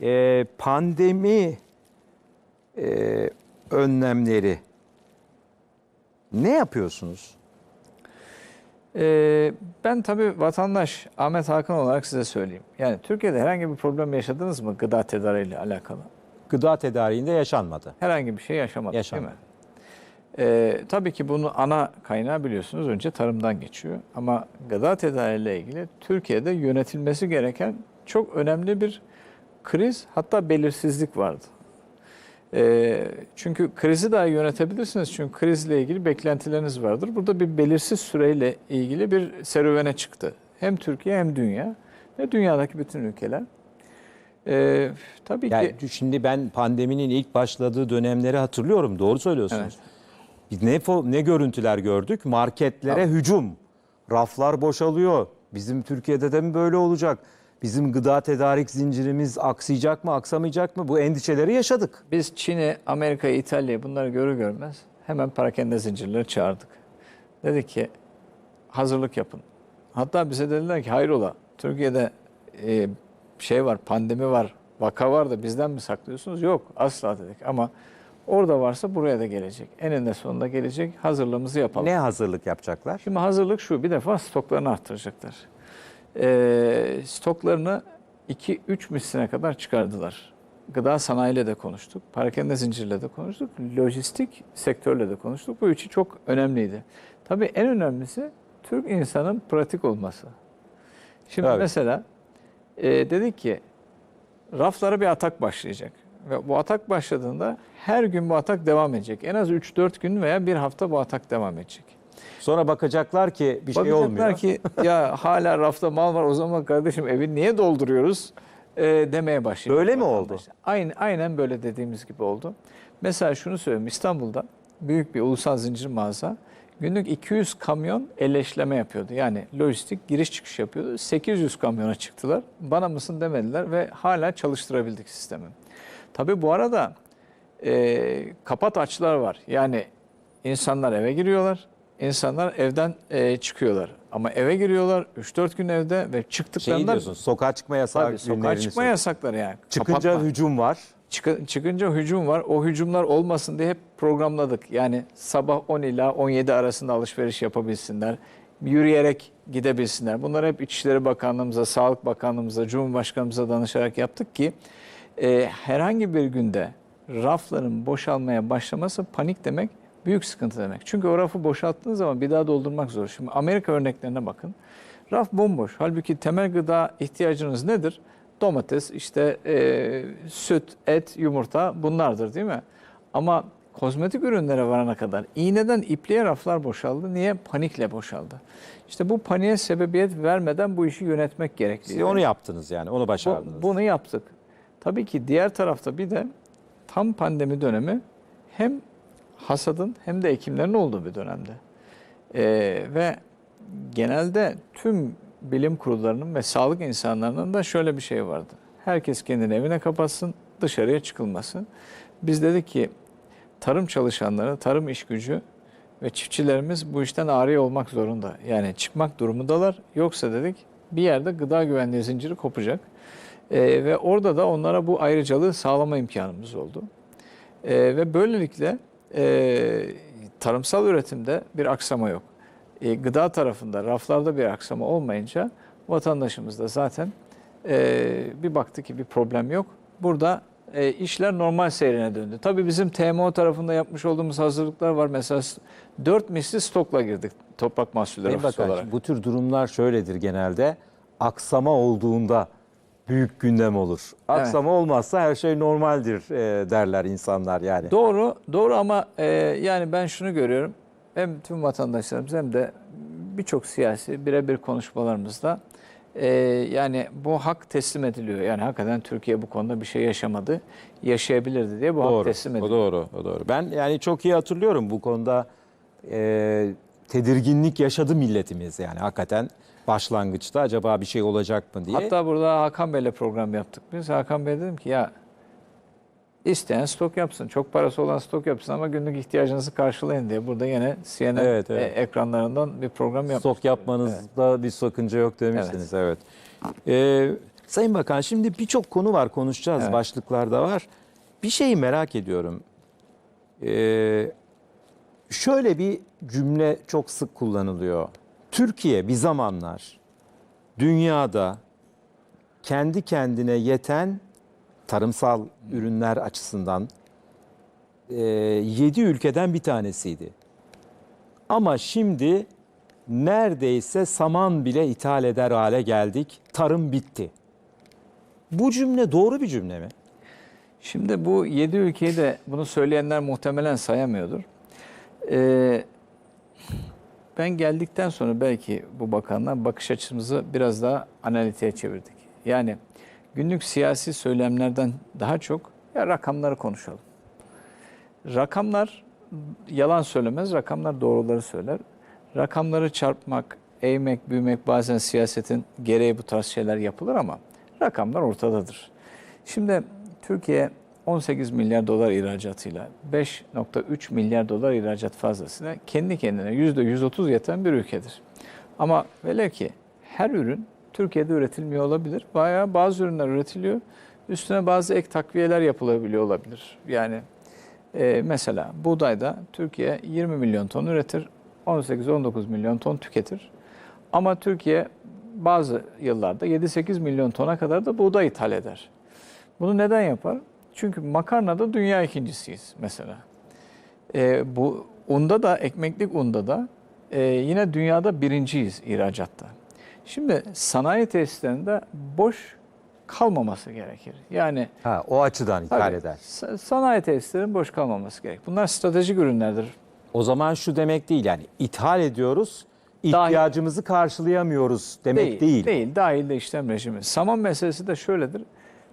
e, pandemi e, önlemleri ne yapıyorsunuz? Ee, ben tabii vatandaş Ahmet Hakan olarak size söyleyeyim. Yani Türkiye'de herhangi bir problem yaşadınız mı gıda tedariğiyle alakalı? Gıda tedariğinde yaşanmadı. Herhangi bir şey yaşamadık Yaşamadık. değil mi? Ee, tabii ki bunu ana kaynağı biliyorsunuz önce tarımdan geçiyor. Ama gıda tedariğiyle ilgili Türkiye'de yönetilmesi gereken çok önemli bir kriz hatta belirsizlik vardı. Ee, çünkü krizi daha yönetebilirsiniz çünkü krizle ilgili beklentileriniz vardır. Burada bir belirsiz süreyle ilgili bir serüvene çıktı. Hem Türkiye hem dünya ve dünyadaki bütün ülkeler. Ee, tabii ki Yani şimdi ben pandeminin ilk başladığı dönemleri hatırlıyorum. Doğru söylüyorsunuz. Biz ne ne görüntüler gördük? Marketlere hücum. Raflar boşalıyor. Bizim Türkiye'de de mi böyle olacak? Bizim gıda tedarik zincirimiz aksayacak mı, aksamayacak mı? Bu endişeleri yaşadık. Biz Çin'i, Amerika'yı, İtalya'yı bunları görür görmez hemen parakende zincirleri çağırdık. Dedik ki hazırlık yapın. Hatta bize dediler ki hayrola Türkiye'de e, şey var, pandemi var, vaka var da bizden mi saklıyorsunuz? Yok asla dedik ama orada varsa buraya da gelecek. Eninde sonunda gelecek. Hazırlığımızı yapalım. Ne hazırlık yapacaklar? Şimdi hazırlık şu bir defa stoklarını arttıracaklar. Ee, stoklarını 2-3 misline kadar çıkardılar. Gıda sanayiyle de konuştuk, parakende zincirle de konuştuk, lojistik sektörle de konuştuk. Bu üçü çok önemliydi. Tabii en önemlisi Türk insanın pratik olması. Şimdi Tabii. mesela e, dedik ki raflara bir atak başlayacak. Ve bu atak başladığında her gün bu atak devam edecek. En az 3-4 gün veya bir hafta bu atak devam edecek. Sonra bakacaklar ki bir şey Bakacaklar olmuyor. ki ya hala rafta mal var o zaman kardeşim evi niye dolduruyoruz e, demeye başlayacak. Böyle mi oldu? Aynen, aynen böyle dediğimiz gibi oldu. Mesela şunu söyleyeyim İstanbul'da büyük bir ulusal zincir mağaza günlük 200 kamyon eleşleme yapıyordu. Yani lojistik giriş çıkış yapıyordu. 800 kamyona çıktılar. Bana mısın demediler ve hala çalıştırabildik sistemi. Tabii bu arada e, kapat açlar var. Yani insanlar eve giriyorlar. İnsanlar evden e, çıkıyorlar. Ama eve giriyorlar 3-4 gün evde ve çıktıklarında diyorsun, sokağa çıkma yasağı tabii sokağa günlerini çıkma söyle. yasakları yani. Çıkınca Kapatma. hücum var. Çıkı- çıkınca hücum var. O hücumlar olmasın diye hep programladık. Yani sabah 10 ila 17 arasında alışveriş yapabilsinler. Yürüyerek gidebilsinler. Bunları hep İçişleri Bakanlığımıza, Sağlık Bakanlığımıza, Cumhurbaşkanımıza danışarak yaptık ki e, herhangi bir günde rafların boşalmaya başlaması panik demek, büyük sıkıntı demek. Çünkü o rafı boşalttığınız zaman bir daha doldurmak zor. Şimdi Amerika örneklerine bakın. Raf bomboş. Halbuki temel gıda ihtiyacınız nedir? Domates, işte e, süt, et, yumurta bunlardır değil mi? Ama kozmetik ürünlere varana kadar iğneden ipliğe raflar boşaldı. Niye? Panikle boşaldı. İşte bu paniğe sebebiyet vermeden bu işi yönetmek gerekli. Siz onu yaptınız yani, onu Bu- başardınız. bunu yaptık. Tabii ki diğer tarafta bir de tam pandemi dönemi hem hasadın hem de ekimlerin olduğu bir dönemde. Ee, ve genelde tüm bilim kurullarının ve sağlık insanlarının da şöyle bir şey vardı. Herkes kendini evine kapatsın, dışarıya çıkılmasın. Biz dedik ki tarım çalışanları, tarım iş gücü ve çiftçilerimiz bu işten ağrı olmak zorunda. Yani çıkmak durumundalar. Yoksa dedik bir yerde gıda güvenliği zinciri kopacak. Ee, ve orada da onlara bu ayrıcalığı sağlama imkanımız oldu. Ee, ve böylelikle e, tarımsal üretimde bir aksama yok. E, gıda tarafında, raflarda bir aksama olmayınca vatandaşımız da zaten e, bir baktı ki bir problem yok. Burada e, işler normal seyrine döndü. Tabii bizim TMO tarafında yapmış olduğumuz hazırlıklar var. Mesela 4 misli stokla girdik toprak mahsulleri ofisi olarak. bu tür durumlar şöyledir genelde. Aksama olduğunda büyük gündem olur. Aksama olmazsa her şey normaldir e, derler insanlar yani. Doğru, doğru ama e, yani ben şunu görüyorum. Hem tüm vatandaşlarımız hem de birçok siyasi birebir konuşmalarımızda e, yani bu hak teslim ediliyor. Yani hakikaten Türkiye bu konuda bir şey yaşamadı, yaşayabilirdi diye bu hak doğru. teslim O ediliyor. doğru, o doğru. Ben yani çok iyi hatırlıyorum bu konuda e, tedirginlik yaşadı milletimiz yani hakikaten başlangıçta acaba bir şey olacak mı diye. Hatta burada Hakan Bey'le program yaptık biz. Hakan Bey dedim ki ya isteyen stok yapsın. Çok parası olan stok yapsın ama günlük ihtiyacınızı karşılayın diye. Burada yine CNN Evet, evet. e, ekranlarından bir program yaptık. Stok yapmanızda bir sakınca yok demişsiniz. Evet. Ee, Sayın Bakan şimdi birçok konu var konuşacağız Evet. başlıklarda var. Bir şeyi merak ediyorum. Ee, şöyle bir cümle çok sık kullanılıyor. Türkiye bir zamanlar dünyada kendi kendine yeten tarımsal ürünler açısından 7 ülkeden bir tanesiydi. Ama şimdi neredeyse saman bile ithal eder hale geldik. Tarım bitti. Bu cümle doğru bir cümle mi? Şimdi bu 7 ülkeyi de bunu söyleyenler muhtemelen sayamıyordur. Ee, ben geldikten sonra belki bu bakanlar bakış açımızı biraz daha analitiğe çevirdik. Yani günlük siyasi söylemlerden daha çok ya rakamları konuşalım. Rakamlar yalan söylemez, rakamlar doğruları söyler. Rakamları çarpmak, eğmek, büyümek bazen siyasetin gereği bu tarz şeyler yapılır ama rakamlar ortadadır. Şimdi Türkiye 18 milyar dolar ihracatıyla 5.3 milyar dolar ihracat fazlasıyla kendi kendine %130 yeten bir ülkedir. Ama velev ki her ürün Türkiye'de üretilmiyor olabilir. Bayağı bazı ürünler üretiliyor. Üstüne bazı ek takviyeler yapılabiliyor olabilir. Yani e, mesela buğdayda Türkiye 20 milyon ton üretir, 18-19 milyon ton tüketir. Ama Türkiye bazı yıllarda 7-8 milyon tona kadar da buğday ithal eder. Bunu neden yapar? Çünkü makarnada dünya ikincisiyiz mesela. E, bu unda da, ekmeklik unda da e, yine dünyada birinciyiz ihracatta. Şimdi sanayi tesislerinde boş kalmaması gerekir. Yani Ha, o açıdan ithal Tabii. eder. Sa- Sanayi tesislerinin boş kalmaması gerek. Bunlar stratejik ürünlerdir. O zaman şu demek değil yani ithal ediyoruz, Dahil- ihtiyacımızı karşılayamıyoruz demek değil. Değil. Dahil de işlem rejimi. Saman meselesi de şöyledir.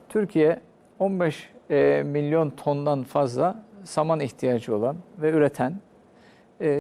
Türkiye 15 e, milyon tondan fazla saman ihtiyacı olan ve üreten